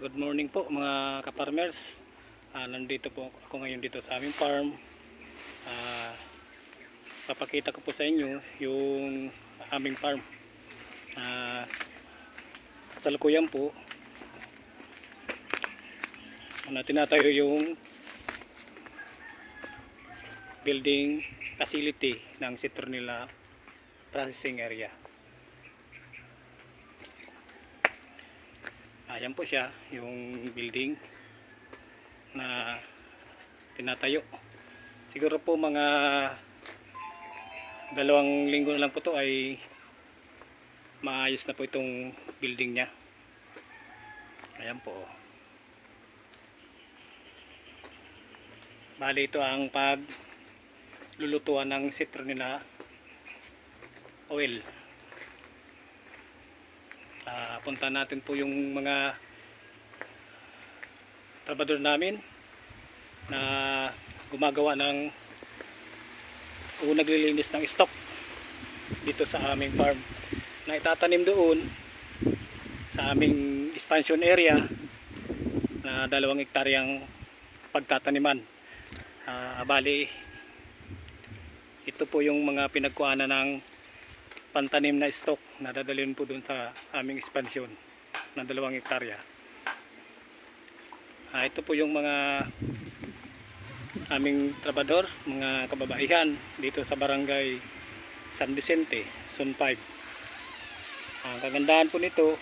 good morning po mga kaparmers. Ah, nandito po ako ngayon dito sa aming farm. Ah, papakita ko po sa inyo yung aming farm. Ah, kasalukuyan po na tinatayo yung building facility ng Citronella processing area. Ayan po siya, yung building na tinatayo. Siguro po mga dalawang linggo na lang po to ay maayos na po itong building niya. Ayan po. Bali ito ang pag lulutuan ng citronella oil. Ah, punta natin po yung mga trabador namin na gumagawa ng o naglilinis ng stock dito sa aming farm na itatanim doon sa aming expansion area na dalawang hektaryang pagtataniman. Ah, bali ito po yung mga pinagkuhanan ng pantanim na stock na dadalhin po doon sa aming expansion ng dalawang hektarya. Ah, ito po yung mga aming trabador, mga kababaihan dito sa barangay San Vicente, Zone 5. Ang kagandahan po nito,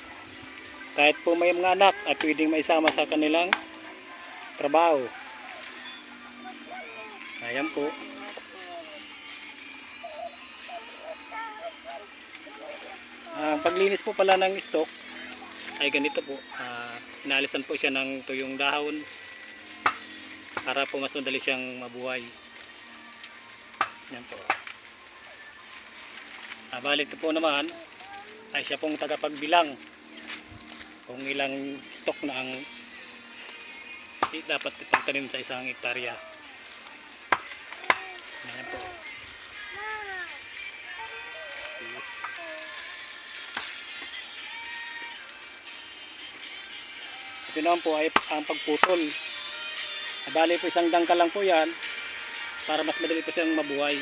kahit po may mga anak at pwedeng maisama sa kanilang trabaho. Ayan po. Ang paglinis po pala ng stock ay ganito po. Ah, inalisan po siya ng tuyong dahon para po mas madali siyang mabuhay. Yan po. Ah, balik po naman ay siya pong tagapagbilang kung ilang stock na ang i- dapat ipagtanim sa isang hektarya. Yan po. Ito naman po ay ang pagputol. Bali po isang dangkal lang po yan para mas madali po siyang mabuhay.